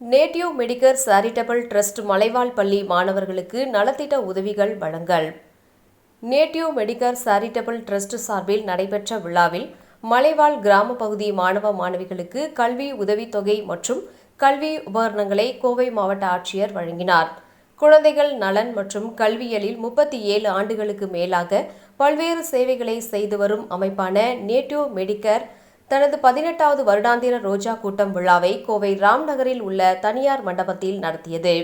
Native மெடிக்கர் charitable trust மலைவாழ் பள்ளி மாணவர்களுக்கு நலத்திட்ட உதவிகள் வழங்கல். நேட்டிவ் மெடிக்கர் சேரிட்டபிள் ட்ரஸ்ட் சார்பில் நடைபெற்ற விழாவில் மலைவாழ் கிராம பகுதி மாணவ மாணவிகளுக்கு கல்வி உதவித்தொகை மற்றும் கல்வி உபகரணங்களை கோவை மாவட்ட ஆட்சியர் வழங்கினார். குழந்தைகள் நலன் மற்றும் கல்வியலில் முப்பத்தி ஏழு ஆண்டுகளுக்கு மேலாக பல்வேறு சேவைகளை செய்து வரும் அமைப்பான நேட்டிவ் மெடிக்கர் தனது பதினெட்டாவது வருடாந்திர ரோஜா கூட்டம் விழாவை கோவை ராம்நகரில் உள்ள தனியார் மண்டபத்தில் நடத்தியது.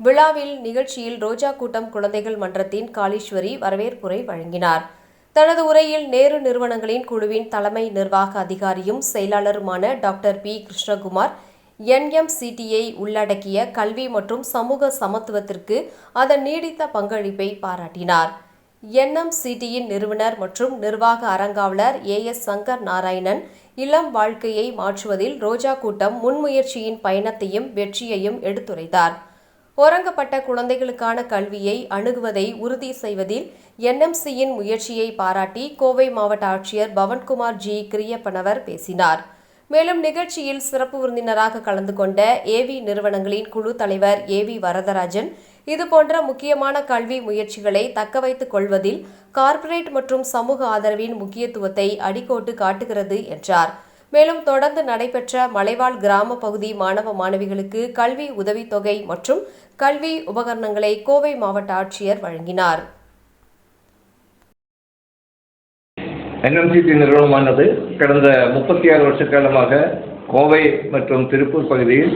விழாவில் நிகழ்ச்சியில் ரோஜா கூட்டம் குழந்தைகள் மன்றத்தின் காளீஸ்வரி வரவேற்புரை வழங்கினார். தனது உரையில் நேரு நிறுவனங்களின் குழுவின் தலைமை நிர்வாக அதிகாரியும் செயலாளருமான டாக்டர் பி. கிருஷ்ணகுமார் என்எம்சிடியை உள்ளடக்கிய கல்வி மற்றும் சமூக சமத்துவத்திற்கு அதன் நீடித்த பங்களிப்பை பாராட்டினார். என்எம்சிடியின் நிறுவனர் மற்றும் நிர்வாக அறங்காவலர் ஏ எஸ் சங்கர் நாராயணன் இளம் வாழ்க்கையை மாற்றுவதில் ரோஜா கூட்டம் முன்முயற்சியின் பயணத்தையும் வெற்றியையும் எடுத்துரைத்தார். உறங்கப்பட்ட குழந்தைகளுக்கான கல்வியை அணுகுவதை உறுதி செய்வதில் என்எம்சியின் முயற்சியை பாராட்டி கோவை மாவட்ட ஆட்சியர் பவன்குமார் ஜி கிரியப்பனவர் பேசினார். மேலும் நிகழ்ச்சியில் சிறப்பு விருந்தினராக கலந்து கொண்ட ஏவி நிறுவனங்களின் குழு தலைவர் ஏ வி வரதராஜன் இதுபோன்ற முக்கியமான கல்வி முயற்சிகளை தக்கவைத்துக் கொள்வதில் கார்ப்பரேட் மற்றும் சமூக ஆதரவின் முக்கியத்துவத்தை அடிக்கோட்டு காட்டுகிறது என்றார். மேலும் தொடர்ந்து நடைபெற்ற மலைவாழ் கிராம பகுதி மாணவ மாணவிகளுக்கு கல்வி உதவித்தொகை மற்றும் கல்வி உபகரணங்களை கோவை மாவட்ட ஆட்சியர் வழங்கினார். என்எம்சிடி நிறுவனமானது கடந்த முப்பத்தி ஆறு வருஷ காலமாக கோவை மற்றும் திருப்பூர் பகுதியில்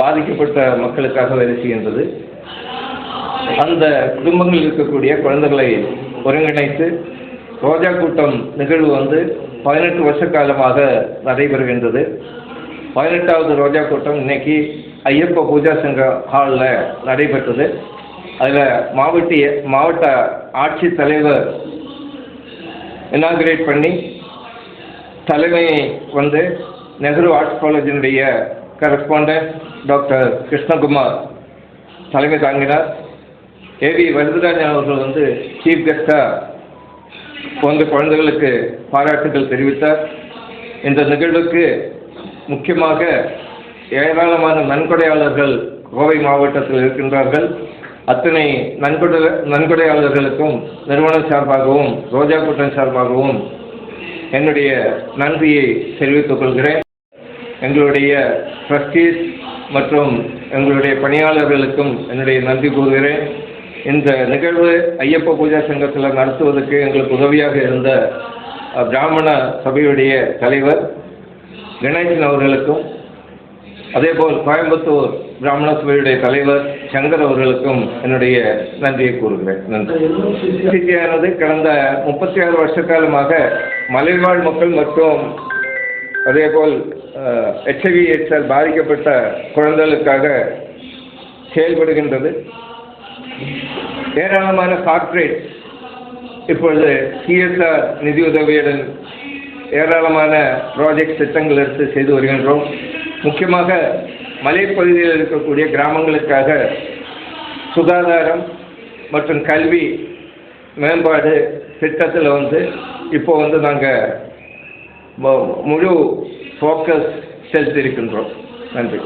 பாதிக்கப்பட்ட மக்களுக்காக வேலை செய்கின்றது. அந்த குடும்பங்களில் இருக்கக்கூடிய குழந்தைகளை ஒருங்கிணைத்து ரோஜா கூட்டம் நிகழ்வு வந்து பதினெட்டு வருஷ காலமாக நடைபெறுகின்றது. பதினெட்டாவது ரோஜா கூட்டம் இன்னைக்கு ஐயப்ப பூஜா சங்க ஹாலில் நடைபெற்றது. அதில் மாவட்ட மாவட்ட ஆட்சித்தலைவர் இனாகிரேட் பண்ணி தலைமை வந்து நெஹ்ரு ஆர்ட்ஸ் காலேஜினுடைய கரஸ்பாண்டன்ட் டாக்டர் கிருஷ்ணகுமார் தலைமை தாங்கினார். ஏவி வரதராஜன் அவர்கள் வந்து சீஃப் கெஸ்டாக வந்து குழந்தைகளுக்கு பாராட்டுகள் தெரிவித்தார். இந்த நிகழ்வுக்கு முக்கியமாக ஏராளமான நன்கொடையாளர்கள் கோவை மாவட்டத்தில் இருக்கின்றார்கள். அத்தனை நன்கொடை நன்கொடையாளர்களுக்கும் நிறுவனம் சார்பாகவும் ரோஜா கூட்டம் சார்பாகவும் என்னுடைய நன்றியை தெரிவித்துக் கொள்கிறேன். எங்களுடைய ட்ரஸ்டீஸ் மற்றும் எங்களுடைய பணியாளர்களுக்கும் என்னுடைய நன்றி கூறுகிறேன். இந்த நிகழ்வு ஐயப்ப பூஜா சங்கத்தில் நடத்துவதற்கு எங்களுக்கு உதவியாக இருந்த பிராமண சபையுடைய தலைவர் கணேசன் அவர்களுக்கும் அதேபோல் கோயம்புத்தூர் பிராமண சபையுடைய தலைவர் சங்கர் அவர்களுக்கும் என்னுடைய நன்றியை கூறுகிறேன். நன்றி. சிகிச்சையானது கடந்த முப்பத்தி ஆறு வருஷ காலமாக மலைவாழ் மக்கள் மற்றும் அதேபோல் ஹெச்ஐவி எச்சால் பாதிக்கப்பட்ட குழந்தைகளுக்காக செயல்படுகின்றது. ஏராளமான கார்ப்பரேட் இப்பொழுது சிஎஸ்ஆர் நிதியுதவியுடன் ஏராளமான ப்ராஜெக்ட் திட்டங்கள் எடுத்து செய்து வருகின்றோம். முக்கியமாக மலைப்பகுதியில் இருக்கக்கூடிய கிராமங்களுக்காக சுகாதாரம் மற்றும் கல்வி மேம்பாடு திட்டத்தில் வந்து இப்போ வந்து நாங்கள் முழு ஃபோக்கஸ் செலுத்தியிருக்கின்றோம். நன்றி.